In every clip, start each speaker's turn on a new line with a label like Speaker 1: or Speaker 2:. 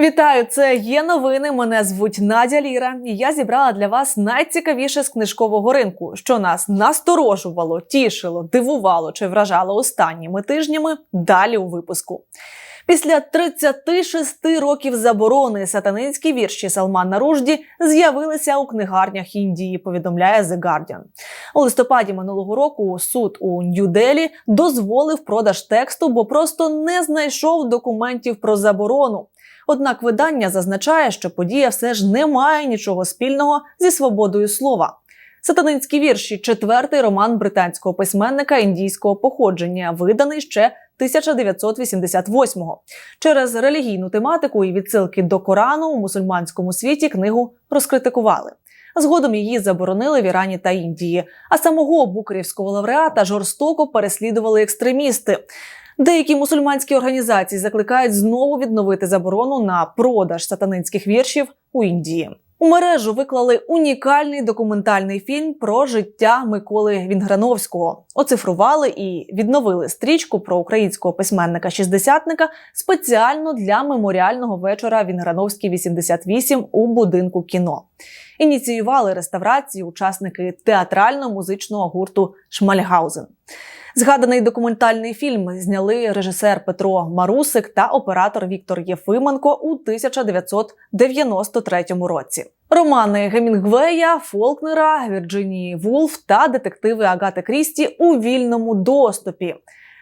Speaker 1: Вітаю! Це є новини. Мене звуть Надя Ліра, і я зібрала для вас найцікавіше з книжкового ринку, що нас насторожувало, тішило, дивувало чи вражало останніми тижнями. Далі у випуску. Після 36 років заборони сатанинські вірші Салмана Ружді з'явилися у книгарнях Індії. Повідомляє The Guardian. У листопаді минулого року суд у Нью-Делі дозволив продаж тексту, бо просто не знайшов документів про заборону. Однак видання зазначає, що подія все ж не має нічого спільного зі свободою слова. Сатанинські вірші четвертий роман британського письменника індійського походження, виданий ще 1988-го. Через релігійну тематику і відсилки до Корану у мусульманському світі книгу розкритикували. Згодом її заборонили в Ірані та Індії. А самого букерівського лауреата жорстоко переслідували екстремісти. Деякі мусульманські організації закликають знову відновити заборону на продаж сатанинських віршів у Індії. У мережу виклали унікальний документальний фільм про життя Миколи Вінграновського. Оцифрували і відновили стрічку про українського письменника-шістдесятника спеціально для меморіального вечора Вінграновський 88 у будинку кіно. Ініціювали реставрацію учасники театрально-музичного гурту Шмальгаузен. Згаданий документальний фільм зняли режисер Петро Марусик та оператор Віктор Єфименко у 1993 році. Романи Гемінгвея, Фолкнера, Вірджинії Вулф та детективи Агати Крісті у вільному доступі.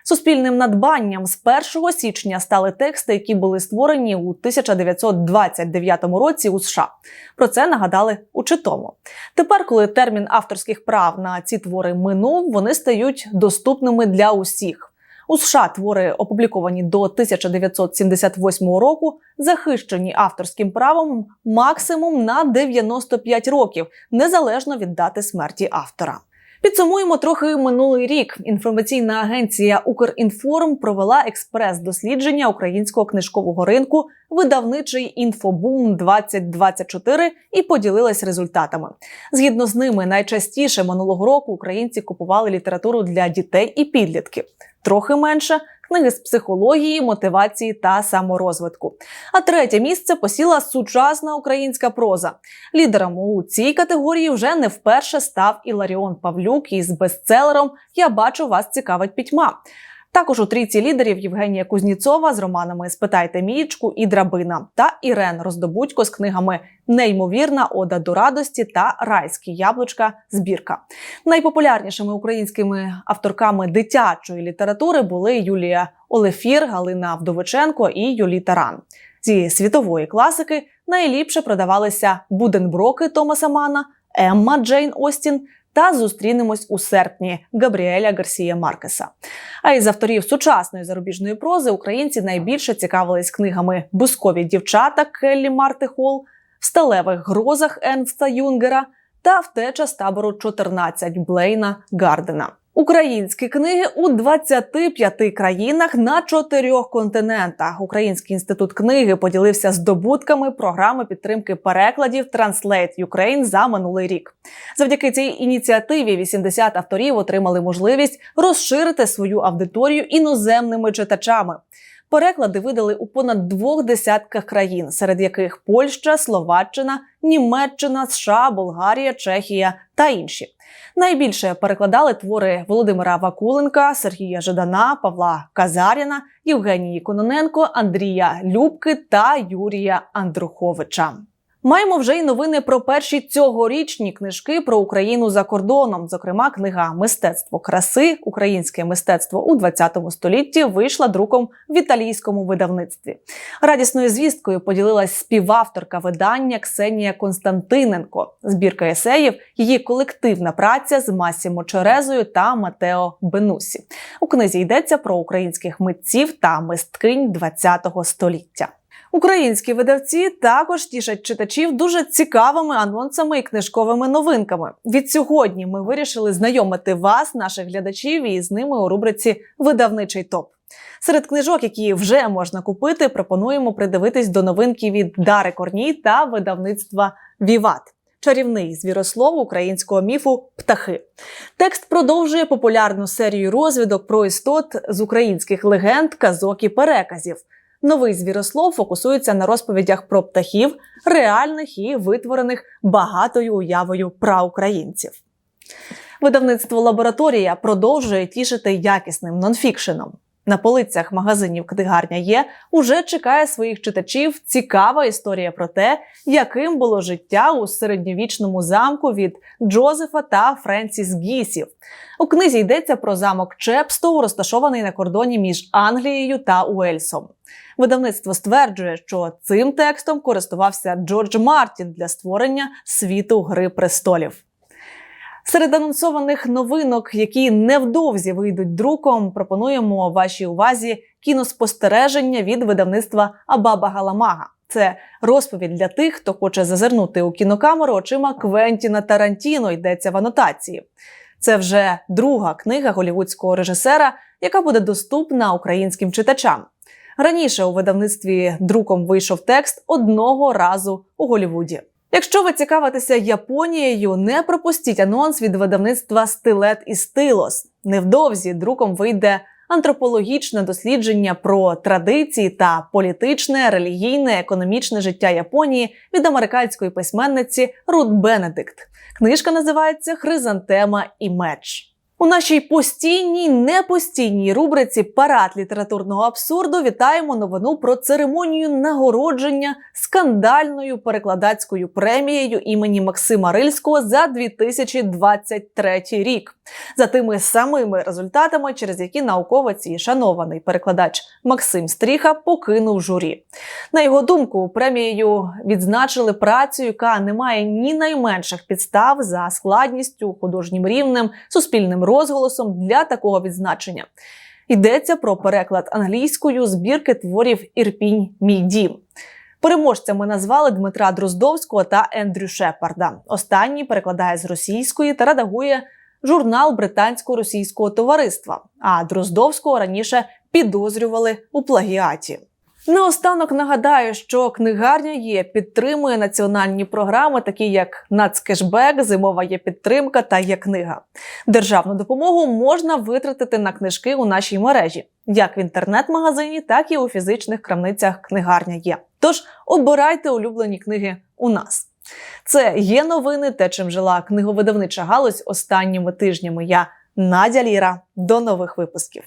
Speaker 1: Суспільним надбанням з 1 січня стали тексти, які були створені у 1929 році у США. Про це нагадали у читому. Тепер, коли термін авторських прав на ці твори минув, вони стають доступними для усіх. У США твори, опубліковані до 1978 року, захищені авторським правом максимум на 95 років, незалежно від дати смерті автора. Підсумуємо трохи минулий рік. Інформаційна агенція Укрінформ провела експрес-дослідження українського книжкового ринку видавничий інфобум 2024 і поділилась результатами. Згідно з ними, найчастіше минулого року українці купували літературу для дітей і підлітків. Трохи менше книги з психології, мотивації та саморозвитку. А третє місце посіла сучасна українська проза. Лідером у цій категорії вже не вперше став Іларіон Павлюк із бестселером Я бачу вас цікавить пітьма. Також у трійці лідерів Євгенія Кузніцова з романами Спитайте мієчку і Драбина та Ірен Роздобудько з книгами Неймовірна Ода до радості та Райські яблучка збірка. Найпопулярнішими українськими авторками дитячої літератури були Юлія Олефір, Галина Вдовиченко і Юлі Таран. Зі світової класики найліпше продавалися Буденброки Томаса Мана, Емма Джейн Остін та зустрінемось у серпні Габріеля Гарсія Маркеса. А із авторів сучасної зарубіжної прози українці найбільше цікавились книгами Бускові дівчата Келлі Марти Холл, в сталевих грозах Енста Юнгера та втеча з табору 14 Блейна Гардена. Українські книги у 25 країнах на чотирьох континентах. Український інститут книги поділився здобутками програми підтримки перекладів Translate Ukraine за минулий рік. Завдяки цій ініціативі 80 авторів отримали можливість розширити свою аудиторію іноземними читачами. Переклади видали у понад двох десятках країн, серед яких Польща, Словаччина, Німеччина, США, Болгарія, Чехія та інші. Найбільше перекладали твори Володимира Вакуленка, Сергія Жадана, Павла Казаріна, Євгенії Кононенко, Андрія Любки та Юрія Андруховича. Маємо вже й новини про перші цьогорічні книжки про Україну за кордоном. Зокрема, книга Мистецтво краси, українське мистецтво у 20 столітті вийшла друком в італійському видавництві. Радісною звісткою поділилась співавторка видання Ксенія Константиненко. Збірка есеїв, її колективна праця з Масімо Черезою та Матео Бенусі. У книзі йдеться про українських митців та мисткинь 20 століття. Українські видавці також тішать читачів дуже цікавими анонсами і книжковими новинками. Від сьогодні ми вирішили знайомити вас, наших глядачів, і з ними у рубриці Видавничий топ. Серед книжок, які вже можна купити, пропонуємо придивитись до новинки від Дари Корній та видавництва Віват. Чарівний звірослов українського міфу Птахи. Текст продовжує популярну серію розвідок про істот з українських легенд, казок і переказів. Новий звірослов фокусується на розповідях про птахів, реальних і витворених багатою уявою праукраїнців. Видавництво лабораторія продовжує тішити якісним нонфікшеном. На полицях магазинів книгарня є уже чекає своїх читачів цікава історія про те, яким було життя у середньовічному замку від Джозефа та Френсіс Гісів. У книзі йдеться про замок Чепстоу, розташований на кордоні між Англією та Уельсом. Видавництво стверджує, що цим текстом користувався Джордж Мартін для створення світу Гри престолів. Серед анонсованих новинок, які невдовзі вийдуть друком, пропонуємо вашій увазі кіноспостереження від видавництва Абаба Галамага. Це розповідь для тих, хто хоче зазирнути у кінокамеру очима Квентіна Тарантіно. Йдеться в анотації. Це вже друга книга голівудського режисера, яка буде доступна українським читачам. Раніше у видавництві друком вийшов текст одного разу у Голівуді. Якщо ви цікавитеся Японією, не пропустіть анонс від видавництва Стилет і Стилос. Невдовзі друком вийде антропологічне дослідження про традиції та політичне, релігійне, економічне життя Японії від американської письменниці Рут Бенедикт. Книжка називається Хризантема і меч. У нашій постійній непостійній рубриці Парад літературного абсурду вітаємо новину про церемонію нагородження скандальною перекладацькою премією імені Максима Рильського за 2023 рік. За тими самими результатами, через які науковець і шанований перекладач Максим Стріха покинув журі. На його думку, премією відзначили працю, яка не має ні найменших підстав за складністю, художнім рівнем, суспільним розголосом для такого відзначення. Йдеться про переклад англійською збірки творів Ірпінь Мій дім. Переможцями назвали Дмитра Дроздовського та Ендрю Шепарда. Останній перекладає з російської та редагує журнал британсько-російського товариства. А Дроздовського раніше підозрювали у плагіаті. Наостанок нагадаю, що книгарня є підтримує національні програми, такі як Нацкешбек, Зимова є підтримка та є книга. Державну допомогу можна витратити на книжки у нашій мережі, як в інтернет-магазині, так і у фізичних крамницях книгарня є. Тож обирайте улюблені книги у нас. Це є новини, те, чим жила книговидавнича галузь останніми тижнями. Я Надя Ліра. До нових випусків.